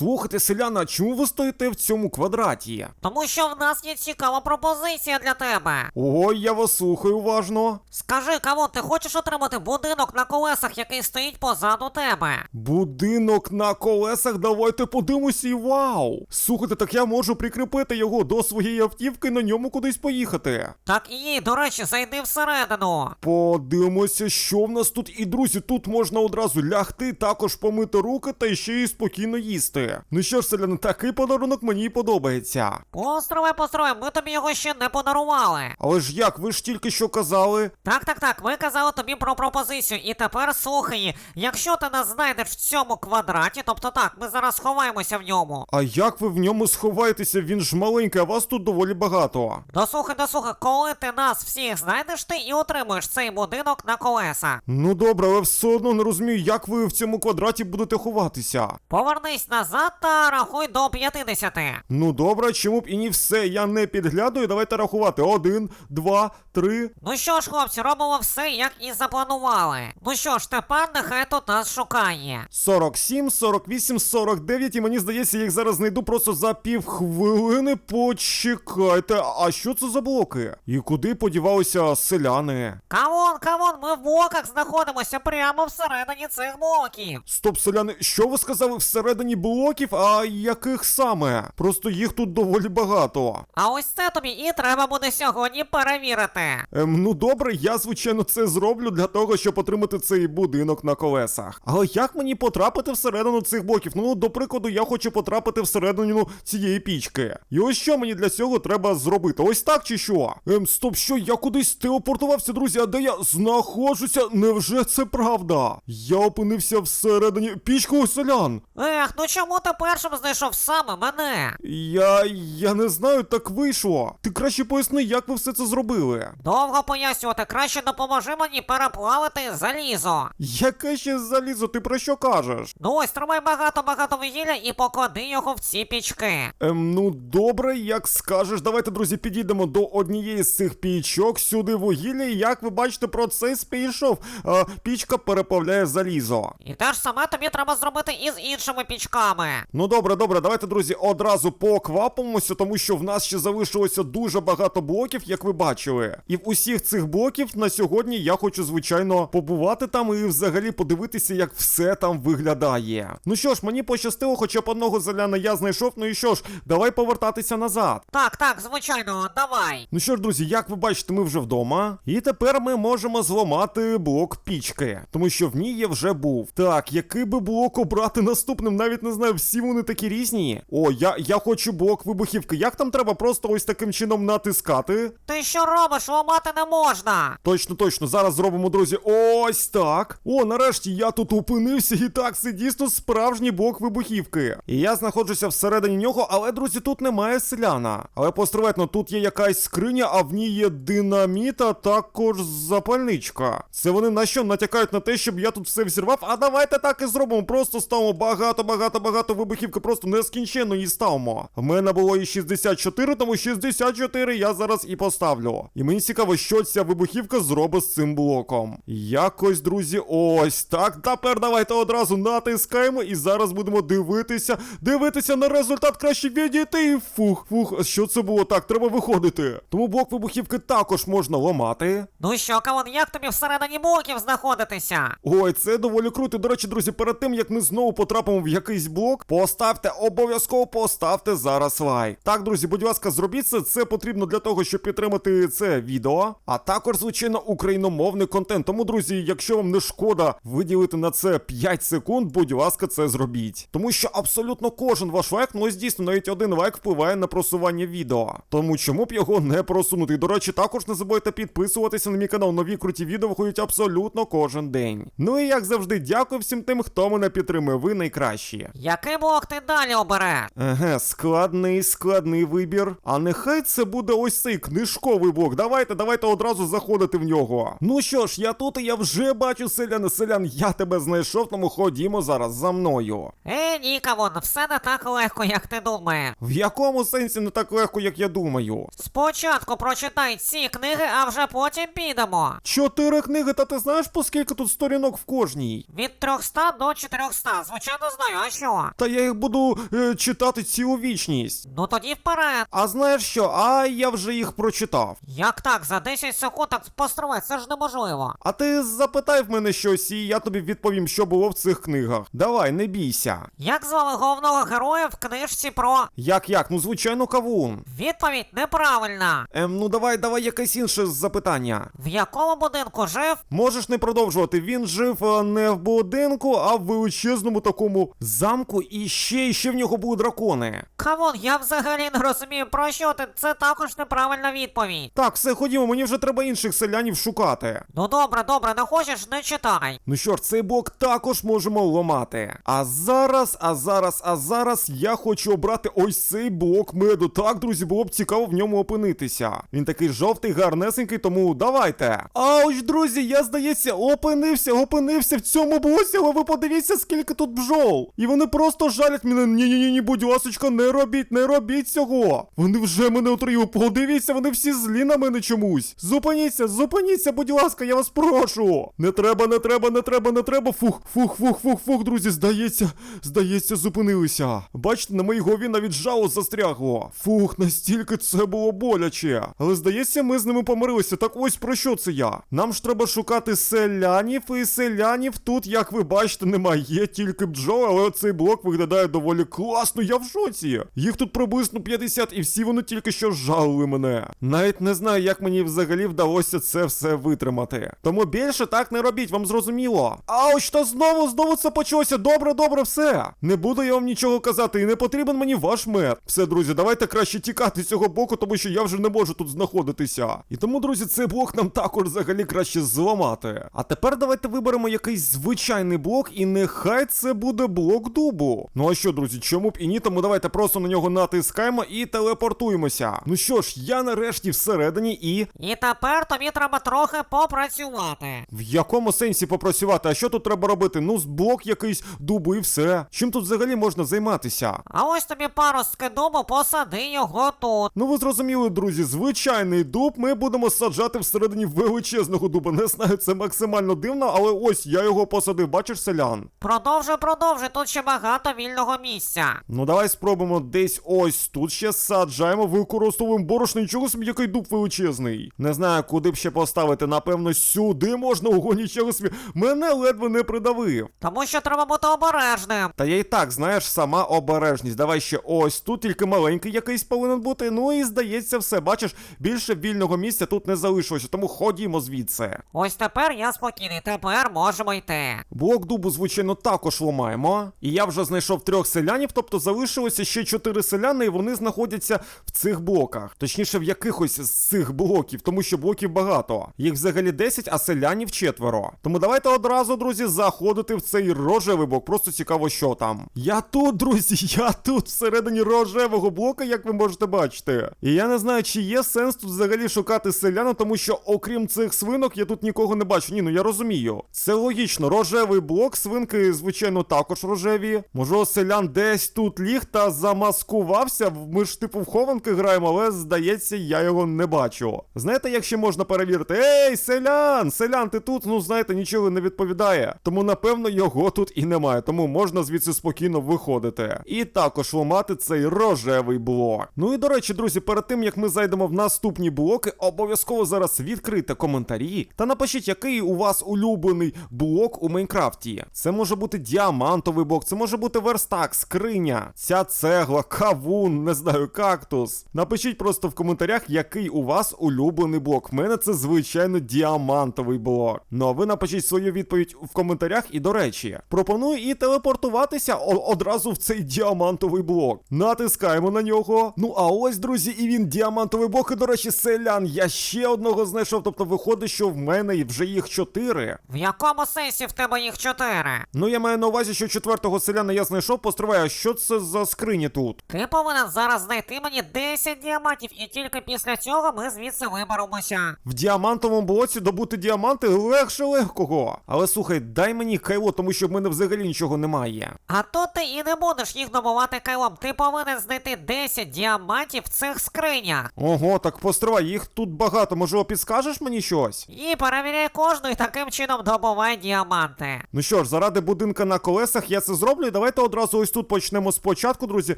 Слухайте, селяна, чому ви стоїте в цьому квадраті? Тому що в нас є цікава пропозиція для тебе. Ой, я вас слухаю уважно. Скажи, кавун, ти хочеш отримати будинок на колесах, який стоїть позаду тебе? Будинок на колесах, давайте подивимося і вау! Слухайте, так я можу прикріпити його до своєї автівки і на ньому кудись поїхати. Так і є, до речі, зайди всередину. Подивимося, що в нас тут. І друзі, тут можна одразу лягти, також помити руки та ще й спокійно їсти. Ну що ж, селяни, такий подарунок мені подобається. Постривай, постривай, ми тобі його ще не подарували. Але ж як, ви ж тільки що казали? Так, так, так, ми казали тобі про пропозицію, і тепер слухай, якщо ти нас знайдеш в цьому квадраті, тобто так, ми зараз ховаємося в ньому. А як ви в ньому сховаєтеся? Він ж маленький, а вас тут доволі багато. Дослухай, дослухай, коли ти нас всіх знайдеш, ти і отримуєш цей будинок на колеса. Ну добре, але все одно не розумію, як ви в цьому квадраті будете ховатися. Повернись назад та рахуй до 50. Ну добре, чому б і не все, я не підглядаю, давайте рахувати. Один, два, три. Ну що ж, хлопці, робимо все, як і запланували. Ну що ж, тепер нехай тут нас шукає. 47, 48, 49, і мені здається, я їх зараз знайду просто за півхвилини. Почекайте, а що це за блоки? І куди подівалися селяни? Камон, камон, ми в блоках знаходимося прямо всередині цих блоків. Стоп, селяни, що ви сказали всередині блоків, а яких саме? Просто їх тут доволі багато. А ось це тобі і треба буде сьогодні перевірити. Ем, ну добре, я звичайно це зроблю для того, щоб отримати цей будинок на колесах. Але як мені потрапити всередину цих блоків? Ну, до прикладу, я хочу потрапити всередину цієї пічки. І ось що мені для цього треба зробити? Ось так чи що? Ем, стоп, що я кудись телепортувався, друзі, а де я знаходжуся? Невже це правда? Я опинився всередині пічки у селян. Ех, ну чому ти першим знайшов саме мене? Я. я не знаю, так вийшло. Ти краще поясни, як ви все це зробили. Довго пояснювати, краще допоможи мені переплавити залізо. Яке ще залізо, ти про що кажеш? Ну ось тримай багато-багато вугілля і поклади його в ці пічки. Ем, ну добре, як скажеш. Давайте, друзі, підійдемо до однієї з цих пічок. Сюди вугілля, і як ви бачите, процес пішов. А, пічка переплавляє залізо. І те ж саме тобі треба зробити і з іншими пічками. Ну добре, добре, давайте, друзі, одразу поквапимося, тому що в нас ще залишилося дуже багато блоків, як ви бачили. І в усіх цих блоків на сьогодні я хочу, звичайно, побувати там і взагалі подивитися, як все там виглядає. Ну що ж, мені пощастило, хоча б одного заляна я знайшов. Ну і що ж, давай повертатися назад. Так, так, звичайно, давай. Ну що ж, друзі, як ви бачите, ми вже вдома. І тепер ми можемо зламати блок пічки, тому що в ній я вже був. Так, який би блок обрати наступним, навіть не знаю, всі вони такі різні. О, я, я хочу блок вибухівки. Як там треба просто ось таким чином натискати? Ти що робиш? Ламати не можна. Точно, точно, зараз зробимо, друзі, ось так. О, нарешті я тут опинився, і так, це дійсно справжній блок вибухівки. І я знаходжуся всередині нього, але, друзі, тут немає селяна. Але постривайте, тут є якась скриня, а в ній є динаміт, а також запальничка. Це вони на що натякають на те, щоб я тут все взірвав. А давайте так і зробимо. Просто ставимо багато, багато, багато вибухівки, просто нескінченно її ставимо. В мене було і 64, тому 64 я зараз і поставлю. І мені цікаво, що ця вибухівка зробить з цим блоком. Якось, друзі, ось так. Тепер давайте одразу натискаємо і зараз будемо дивитися, дивитися на результат краще відійти. І Фух, фух, що це було так? Треба виходити. Тому блок вибухівки також можна ламати. Ну що, кавон, як тобі всередині блоків знаходитися? Ой, це доволі круто. До речі, друзі, перед тим як ми знову потрапимо в якийсь блок, поставте обов'язково поставте зараз лайк. Так, друзі, будь ласка, зробіть це. Це потрібно для того, щоб підтримати це відео, а також, звичайно, україномовний контент. Тому, друзі, якщо вам не шкода виділити на це 5 секунд, будь ласка, це зробіть. Тому що абсолютно кожен ваш лайк, ну ось дійсно, навіть один лайк впливає на просування відео. Тому чому б його не просунути? До речі, також не забудьте підписуватися на мій канал. Нові круті відео виходять абсолютно кожен день. Ну і як завжди, дякую всім тим, хто мене підтримує. Ви найкращі. Який блок ти далі обереш? Еге, складний, складний вибір. А нехай це буде ось цей книжковий блок. Давайте, давайте одразу заходити в нього. Ну що ж, я тут і я вже бачу селяни, селян, я тебе знайшов, тому ходімо зараз за мною. Е, ні, кавун, все не так легко, як ти думаєш. В якому сенсі не так легко, як я думаю? Спочатку прочитай ці книги, а вже потім підемо. Чотири книги, та ти знаєш, по скільки тут сторінок в кожній? Від 300 до 400, звичайно знаю, а що? Та я їх буду е, читати цілу вічність. Ну тоді вперед. А знаєш що? А я вже їх прочитав. Як так, за 10 секунд так постривай, це ж неможливо. А ти запитай в мене щось, і я тобі відповім, що було в цих книгах. Давай, не бійся. Як звали головного героя в книжці про. Як як? Ну звичайно, кавун. Відповідь неправильна. Ем, ну давай, давай якесь інше запитання. В якому будинку жив? Можеш не продовжувати. Він жив е, не в будинку, а в величезному такому замку, і ще і ще в нього були дракони. Кавун, я взагалі не розумію, про що ти. Це також неправильна відповідь. Так, все, ходімо, мені вже треба інших селянів шукати. Ну добре, добре, не хочеш, не читай. Ну що ж, цей блок також можемо ламати. А зараз, а зараз, а зараз я хочу обрати ось цей блок меду. Так, друзі, було б цікаво в ньому опинитися. Він такий жовтий, гарнесенький, тому давайте. Ауч, друзі, я здається, опинився, опинився в цьому блоці, але ви подивіться, скільки тут бджол. І вони просто жалять мене. Ні-ні-ні, ні, будь ласочка, не робіть, не робіть цього. Вони вже мене отруїли. Подивіться, вони всі злі на мене чомусь. Зупиніться, зупиніться, будь ласка, я вас прошу. Не треба, не треба, не треба, не треба. Фух, фух, фух, фух, фух, друзі, здається, здається, зупинилися. Бачите, на моїй голові навіть жало застрягло. Фух, настільки це було боляче. Але здається, ми з ними помирилися. Так ось про що це я? Нам ж треба шукати селянів, і селянів тут, як ви бачите, немає. Тільки бджоли, але цей блок виглядає доволі класно. Я в шоці. Їх тут приблизно 50, і всі вони тільки що жалили мене. Навіть не знаю, як мені взагалі вдалося це все витримати. Тому більше так не робіть, вам зрозуміло. Ауч, та знову, знову це почалося. Добре, добре, все. Не буду я вам нічого казати, і не потрібен мені ваш мед. Все, друзі, давайте краще тікати з цього боку, тому що я вже не можу тут знаходитися. І тому, друзі, цей блок нам також взагалі краще зламати. А тепер давайте виберемо якийсь звичайний блок, і нехай це буде блок дубу. Ну а що, друзі, чому б і ні? Тому давайте просто на нього натискаємо і телепортуємося. Ну що ж, я нарешті всередині і. І тепер тобі треба трохи попрацювати. В якому сенсі попрацювати? А що тут треба робити? Ну, з блок якийсь дубу і все. Чим тут взагалі можна займатися? А ось тобі паростки дубу, посади його тут. Ну ви зрозуміли, друзі, звичайний дуб ми будемо саджати всередині величезного дуба. Не знаю, це максимально дивно, але ось я його посадив, бачиш, селян. Продовжуй, продовжуй, тут ще багато вільного місця. Ну давай спробуємо десь ось тут ще саджаємо, використовуємо борошно, нічого собі, який дуб величезний. Не знаю, куди б ще поставити. Напевно, сюди можна ого, нічого собі. Мене ледве не придавив. Тому що треба бути обережним. Та я і так, знаєш, сама обережність. Давай ще ось тут, тільки маленький якийсь повинен бути. Ну і здається, все. Бачиш, більше вільного місця тут не залишилося, тому ходімо звідси. Ось тепер я спокійний, тепер можемо йти. Блок дубу, звичайно, також ламаємо. І я вже знайшов трьох селянів, тобто залишилося ще чотири селяни, і вони знаходяться в цих блоках. Точніше, в якихось з цих блоків, тому що блоків багато. Їх взагалі 10, а селянів четверо. Тому давайте одразу, друзі, заходити в цей рожевий блок. Просто цікаво, що там. Я тут, друзі, я тут всередині рожевого блока, як ви можете бачити. І я не знаю, чи є сенс тут взагалі шукати селяна, тому що окрім цих свинок я тут нікого не бачу. Ні, ну я розумію. Це логічно. Рожевий блок, свинки, звичайно, також рожеві. Може, селян десь тут ліг та замаскувався. Ми ж типу в хованки граємо, але здається, я його не бачу. Знаєте, як ще можна перевірити? Ей, селян! Селян, ти тут? Ну знаєте, нічого не відповідає. Тому напевно його тут і немає. Тому можна звідси спокійно виходити. І також ламати цей рожевий блок. Ну і до речі, друзі, перед тим як ми зайдемо в наступні блоки, обов'язково зараз відкрийте коментарі та напишіть, який у вас улюблений блок у Майнкрафті. Це може бути діамантовий блок, це може бути верстак, скриня, ця цегла, кавун, не знаю, кактус. Напишіть просто в коментарях, який у вас улюблений блок. В мене це звичайно діамантовий блок. Ну а ви напишіть свою відповідь в коментарях. І до речі, пропоную і телепортуватися одразу в цей діамантовий блок. Натискаємо на нього. Ну а ось, друзі, і він діамантовий блок. І до речі, селян. Я ще одного знайшов. Тобто виходить, що в мене вже їх чотири. В якому сенсі в тебе їх чотири? Ну я маю на увазі, що четвертого селяна я знайшов. Постриваю, а що це за скрині тут? Ти повинен зараз знайти мені 10 діамантів, і тільки після цього ми звідси виберемося. В діамантовому блоці добути діаманти легше легкого. Але слухай, дай мені кайло, тому що в мене взагалі нічого немає. А то ти і не будеш їх добувати кайлом. Ти повинен знайти 10 діамантів в цих скринях. Ого, так постривай, їх тут багато. Можливо, підскажеш мені щось? І перевіряй кожну і таким чином добувай діаманти. Ну що ж, заради будинка на колесах я це зроблю. І давайте одразу ось тут почнемо спочатку, друзі.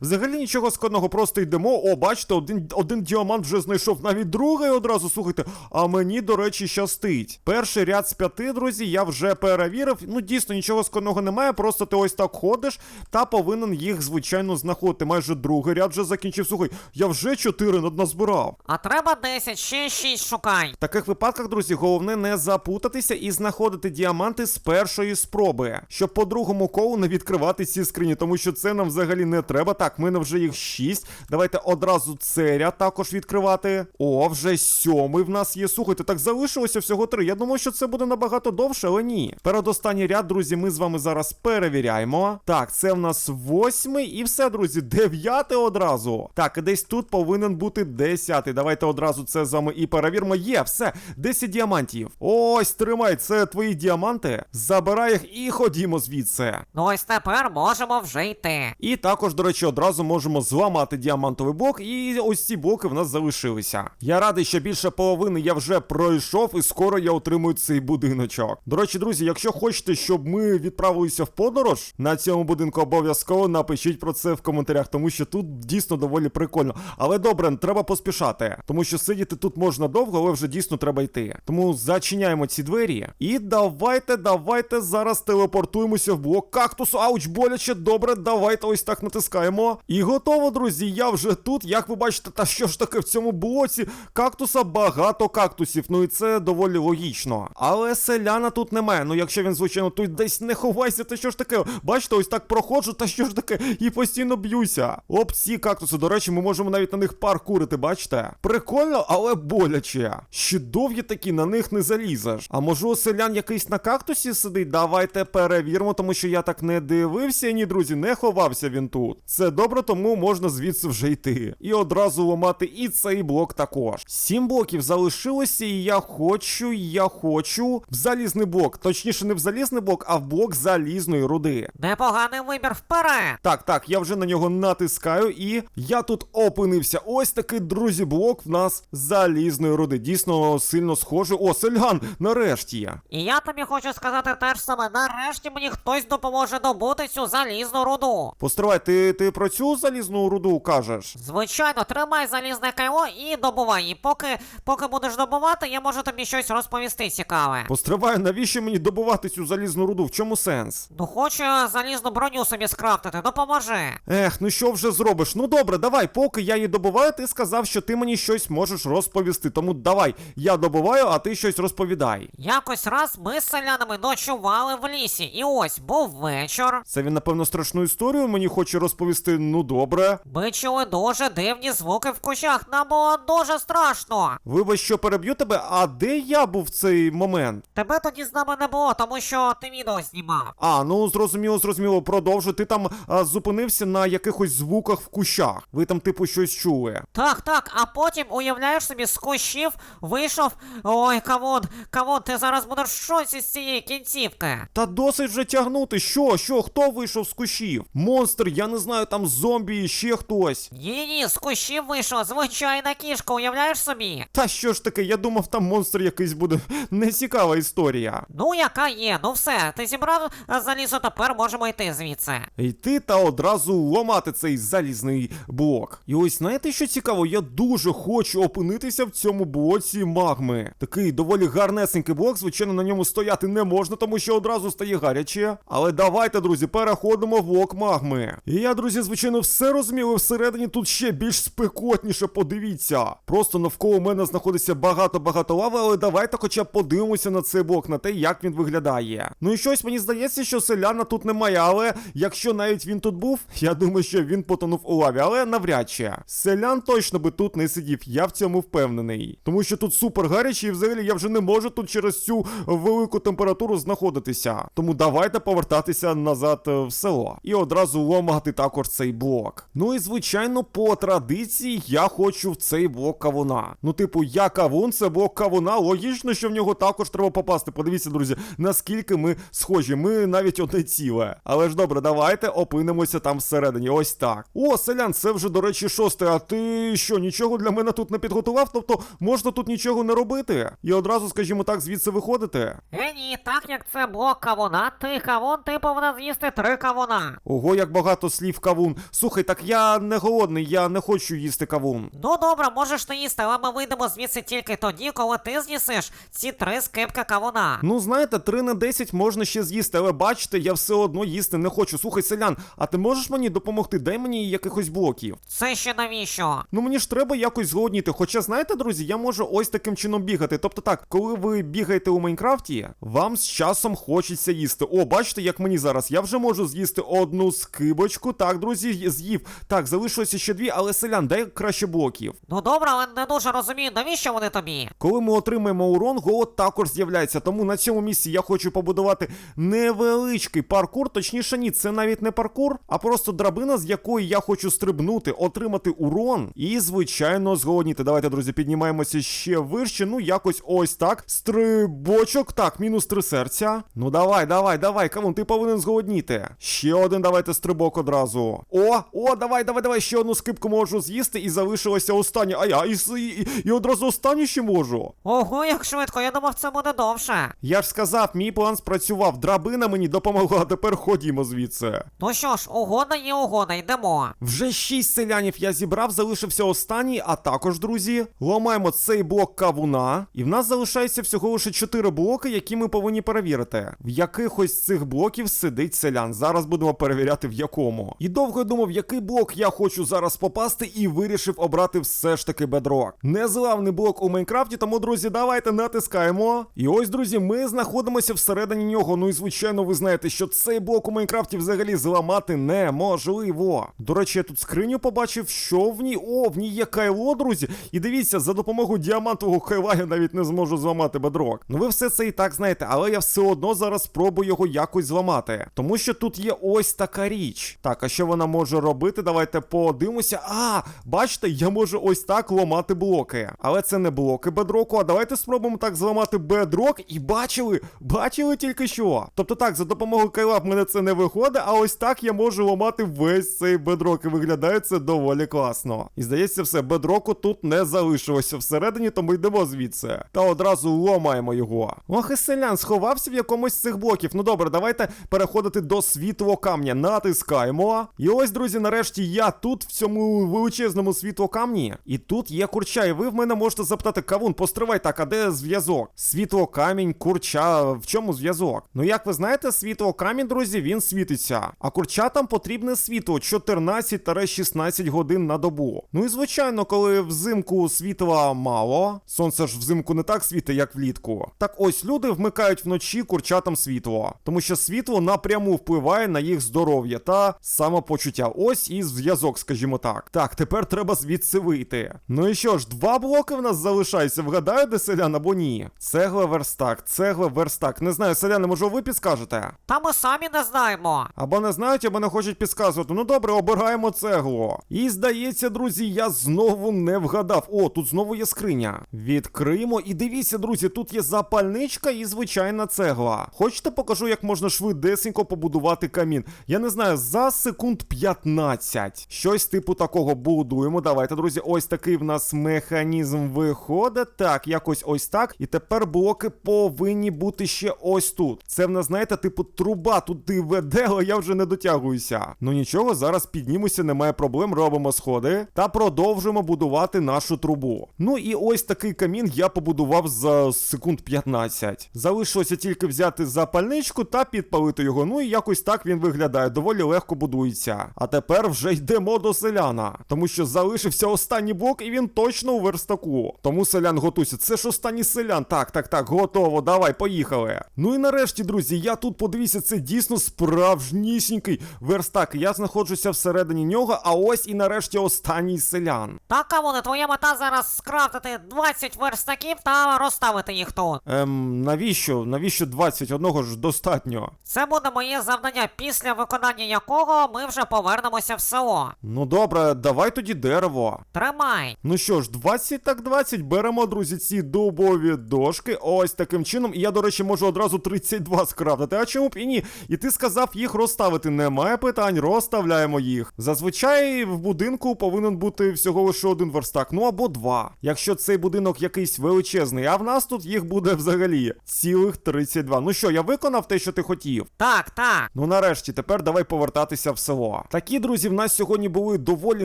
Взагалі нічого складного, просто йдемо. О, бачите, один, один діамант вже знайшов, навіть другий одразу, слухайте. А мені, до речі, щастить. Перший ряд з п'яти, друзі, я вже перевірив. Ну, дійсно, нічого складного немає. Просто ти ось так ходиш та повинен їх, звичайно, знаходити. Майже другий ряд вже закінчив. Слухай, я вже чотири назбирав. А треба 10, ще 6 шукай. В таких випадках, друзі, головне не запутатися і знаходити діаманти з першої спроби, щоб по другому колу не відкривати ці скрині, тому що це нам взагалі не треба. Так, в мене вже їх шість. Давайте одразу цей ряд також відкривати. О, вже сьомий в нас є. Слухайте, так залишилося всього три. Я думав, що це буде набагато довше, але ні. Передостанній ряд, друзі, ми з вами зараз перевіряємо. Так, це в нас восьмий і все, друзі, дев'ятий одразу. Так, десь тут повинен бути десятий. Давайте одразу це з вами і перевіримо. Є, все, 10 діамантів. Ось, тримай, це твої діаманти. Забирай їх і ходімо звідси. Ну ось тепер можемо вже йти. І також, до речі, одразу можемо зламати діамантовий блок, і ось ці блоки в нас залишилися. Я радий, що більше половини я вже пройшов, і скоро я отримую цей будиночок. До речі, друзі, якщо хочете, щоб ми відправилися в подорож на цьому будинку, обов'язково напишіть про це в коментарях, тому що тут дійсно доволі прикольно. Але добре, треба поспішати, тому що сидіти тут можна довго, але вже дійсно треба йти. Тому зачиняємо ці двері. І давайте, давайте зараз телепортуємося в блок кактусу. Ауч, боляче, добре, давайте ось так натискаємо. І готово, друзі. Я вже тут. Як ви бачите, та що ж таке в цьому блоці кактуса багато кактусів. Ну і це доволі логічно. Але селяна тут немає. Ну якщо він, звичайно, тут десь не ховайся, то що ж таке? Бачите, ось так проходжу, та що ж таке? І постійно б'юся. Оп, ці кактуси, до речі, ми можемо навіть на них паркурити, бачите? Прикольно, але боляче. Ще довгі такі, на них не залізеш. А може у селян якийсь на кактусі сидить? Давайте перевіримо, тому що я так не дивився, ні, друзі, не ховався він тут. Це добре, тому можна звідси вже йти. І одразу ламати і цей блок також. Сім блоків залишилося, і я хочу, я хочу в залізний блок. Точніше, не в залізний блок, а в блок залізної руди. Непоганий вибір вперед. Так, так, я вже на нього натискаю, і я тут опинився. Ось такий, друзі, блок в нас залізної руди. Дійсно сильно схожий. О, селян, нарешті я. І я тобі хочу сказати теж саме, нарешті мені хтось допоможе добути цю залізну руду. Постривай, ти, ти про цю залізну руду кажеш? Звичайно, тримай залізне кайло і добувай. І поки, поки будеш добувати, я можу тобі щось розповісти цікаве. Постривай, навіщо мені добувати цю залізну руду? В чому сенс? Ну хочу залізну броню собі скрафтити, допоможи. Ех, ну що вже зробиш? Ну добре, давай, поки я її добуваю, ти сказав, що ти мені щось можеш розповісти. Тому давай, я добуваю, а ти щось розповідай. Якось раз ми з селянами ночували в лісі, і ось був вечір. Це він, напевно, страшну історію мені хоче розповісти. Ну добре. Ми чули дуже дивні звуки в кущах, нам було дуже страшно. Вибач, що переб'ю тебе, а де я був в цей момент? Тебе тоді з нами не було, тому що ти відео знімав. А, ну зрозуміло, зрозуміло, продовжуй. Ти там а, зупинився на якихось звуках в кущах. Ви там, типу, щось чули. Так, так, а потім, уявляєш собі, з кущів вийшов. Ой, кавун, кавун, ти зараз будеш в шоці з цієї кінцівки. Та досить вже тягнути. Що, що, хто вийшов з кущів? Монстр, я не знаю, там зомбі, ще хтось. Ні, ні, з кущів вийшла звичайна кішка, уявляєш собі? Та що ж таке, я думав, там монстр якийсь буде. Нецікава історія. Ну, яка є, ну все, ти зібрав залізо, тепер можемо йти звідси. Йти та одразу ламати цей залізний блок. І ось знаєте, що цікаво? Я дуже хочу опинитися в цьому блоці магми. Такий доволі гарнесенький блок, звичайно, на ньому стояти не можна, тому що одразу стає гаряче. Але давайте, друзі, переходимо в блок магми. І я, друзі, звичайно, все розумів, і всередині тут ще більш спекотніше, подивіться. Просто навколо мене знаходиться багато-багато лави, але давайте хоча б подивимося на цей блок, на те, як він виглядає. Ну і щось мені здається, що селяна тут немає, але якщо навіть він тут був, я думаю, що він потонув у лаві, але навряд чи. Селян точно би тут не сидів, я в цьому впевнений. Тому що тут супер гаряче, і взагалі я вже не можу тут через цю велику температуру знаходитися. Тому давайте повертатися назад е, в село і одразу ломати також цей блок. Ну і звичайно, по традиції я хочу в цей блок кавуна. Ну, типу, я кавун, це блок кавуна. Логічно, що в нього також треба попасти. Подивіться, друзі, наскільки ми схожі. Ми навіть одне ціле. Але, ж добре, давайте опинимося там всередині. Ось так. О, селян, це вже, до речі, шосте. А ти що, нічого для мене тут не підготував? Тобто можна тут нічого не робити? І одразу, скажімо так, звідси виходити? Е, ні, так як це блок кавуна, ти кавун, ти повинен з'їсти три кавуна. Ого, як багато слів кавун. Слухай, так я не голодний, я не хочу їсти кавун. Ну добре, можеш не їсти, але ми вийдемо звідси тільки тоді, коли ти з'їсиш ці три скипки кавуна. Ну, знаєте, 3 на 10 можна ще з'їсти, але бачите, я все одно їсти не хочу. Слухай, селян, а ти можеш мені допомогти? Дай мені якихось блоків. Це ще навіщо? Ну мені ж треба якось зголодніти. Хоча, знаєте, друзі, я можу ось таким чином бігати. Тобто так, коли ви бігаєте у Майнкрафті, вам з часом хочеться їсти. О, бачите, як мені зараз. Я вже можу з'їсти одну скибочку. Так, друзі, з'їв. Так, залишилося ще дві, але селян, дай краще блоків. Ну добре, але не дуже розумію, навіщо вони тобі? Коли ми отримаємо урон, голод також з'являється. Тому на цьому місці я хочу побудувати невеличкий паркур. Точніше, ні, це навіть не паркур, а просто драбина, з якої я хочу стрибнути, отримати урон і, звичайно, зголодніти. Давайте, друзі, піднімаємося ще вище. Ну, якось ось так. Стрибочок. Так, мінус три серця. Ну давай, давай, давай, камон, ти повинен зголодніти. Ще один давайте стрибок одразу. О, о, давай, давай, давай, ще одну скипку можу з'їсти, і залишилося останнє. А я і, і, і одразу останнє ще можу. Ого, як швидко, я думав, це буде довше. Я ж сказав, мій план спрацював. Драбина мені допомогла, а тепер ходімо звідси. Ну що ж, угода є угода, йдемо. Вже шість селянів я зібрав, залишився останній, а також, друзі, ламаємо цей блок кавуна, і в нас залишається всього лише чотири блоки, які ми повинні перевірити. В якихось з цих блоків сидить селян. Зараз будемо перевіряти в якому. І довго думав, який блок я хочу зараз попасти, і вирішив обрати все ж таки бедрок. Незламний блок у Майнкрафті, тому, друзі, давайте натискаємо. І ось, друзі, ми знаходимося всередині нього. Ну і звичайно, ви знаєте, що цей блок у Майнкрафті взагалі зламати неможливо. До речі, я тут скриню побачив, що в ній. О, в ній є кайло, друзі. І дивіться, за допомогою діамантового кайла я навіть не зможу зламати бедрок. Ну ви все це і так знаєте, але я все одно зараз спробую його якось зламати. Тому тут є ось така річ. Так, а що вона може робити? Давайте подивимося. А, бачите, я можу ось так ламати блоки. Але це не блоки бедроку. А давайте спробуємо так зламати бедрок. І бачили, бачили тільки що. Тобто так, за допомогою кайла в мене це не виходить, а ось так я можу ламати весь цей бедрок. І виглядає це доволі класно. І здається, все, бедроку тут не залишилося всередині, тому йдемо звідси. Та одразу ломаємо його. Ох, і селян сховався в якомусь з цих блоків. Ну добре, давайте переходити до світлого камня. Натискаємо. І ось, друзі, нарешті я тут, в цьому величезному світло камні. І тут є курча. І ви в мене можете запитати, кавун, постривай так, а де зв'язок? Світло камінь, курча, в чому зв'язок? Ну як ви знаєте, світло камінь, друзі, він світиться. А курчатам потрібне світло 14-16 годин на добу. Ну і звичайно, коли взимку світла мало, сонце ж взимку не так світить, як влітку. Так ось люди вмикають вночі курчатам світло, тому що світло напряму впливає на їх здоров'я та самопочуття. Ось і зв'язок, скажімо так. Так, тепер треба звідси вийти. Ну і що ж, два блоки в нас залишаються. Вгадаю, де селян або ні? Цегла верстак, цегла верстак. Не знаю, селяни, може ви підскажете? Та ми самі не знаємо. Або не знають, або не хочуть підказувати. Ну добре, обираємо цеглу. І здається, друзі, я знову не вгадав. О, тут знову є скриня. Відкриємо. І дивіться, друзі, тут є запальничка і звичайна цегла. Хочете покажу, як можна швидесенько побудувати камін? Я не знаю, за секунд 15. Щось типу такого будуємо. Давайте, друзі, ось такий в нас механізм виходить. Так, якось ось так. І тепер блоки повинні бути ще ось тут. Це в нас, знаєте, типу труба туди веде, але я вже не дотягуюся. Ну нічого, зараз піднімуся, немає проблем, робимо сходи та продовжуємо будувати нашу трубу. Ну і ось такий камін я побудував за секунд 15. Залишилося тільки взяти запальничку та підпалити його. Ну і якось так він виглядає, доволі легко будується. А тепер вже йдемо до селяна, тому що залишився останній блок, і він точно у верстаку. Тому селян готуйся. Це ж останній селян. Так, так, так, готово. Давай, поїхали. Ну і нарешті, друзі, я тут подивіться, це дійсно справжнісінький верстак. Я знаходжуся всередині нього, а ось і нарешті останній селян. Так, кавуне, твоя мета зараз скрафтити 20 верстаків та розставити їх тут. Ем, навіщо? Навіщо 21 ж достатньо? Це буде моє завдання, після виконання якого ми вже повернемося в село. Ну добре, давай тоді дерево. Тримай. Ну що ж, 20 так 20, беремо, друзі, ці дубові дошки. Ось таким чином. І я, до речі, можу одразу 32 скрафтити. А чому б і ні? І ти сказав їх розставити. Немає питань, розставляємо їх. Зазвичай в будинку повинен бути всього лише один верстак, ну або два. Якщо цей будинок якийсь величезний, а в нас тут їх буде взагалі цілих 32. Ну що, я виконав те, що ти хотів. Так, так. Ну нарешті, тепер давай повертатися в село. Такі друзі, в нас сьогодні були доволі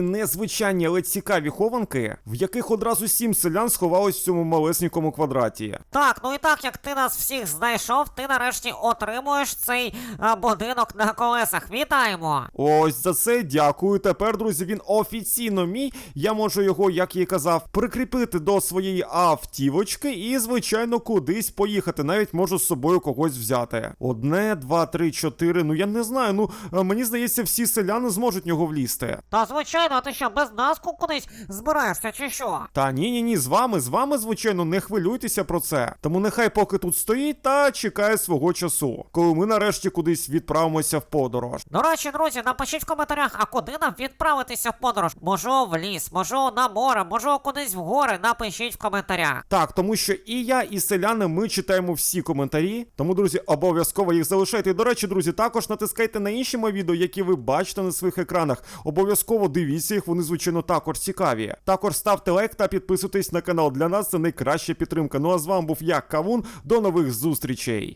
незвичайні, але цікаві хованки, в яких одразу сім селян сховались в цьому малесенькому квадраті. Так, ну і так як ти нас всіх знайшов, ти нарешті отримуєш цей а, будинок на колесах. Вітаємо! Ось за це дякую. Тепер, друзі, він офіційно мій. Я можу його, як я і казав, прикріпити до своєї автівочки і, звичайно, кудись поїхати. Навіть можу з собою когось взяти. Одне, два, три, чотири. Ну я не знаю. Ну е, мені здається, всі селяни зможуть в нього влізти. Та звичайно, а ти що, без нас кудись збираєшся чи що? Та ні, ні, ні, з вами, з вами, звичайно, не хвилюйтеся про це. Тому нехай поки тут стоїть та чекає свого часу, коли ми нарешті кудись відправимося в подорож. До речі, друзі, напишіть в коментарях, а куди нам відправитися в подорож? Можу в ліс, можу на море, можу кудись в гори. Напишіть в коментарях. Так, тому що і я, і селяни ми читаємо всі коментарі. Тому, друзі, обов'язково їх залишайте. І, до речі, друзі, також натискайте на інші мої відео, які ви бачите на своїх екранах. Обов'язково дивіться їх, вони, звичайно, також цікаві. Також ставте лайк та підписуйтесь на канал. Для нас це найкраща підтримка. Ну а з вами був я, Кавун. До нових зустрічей.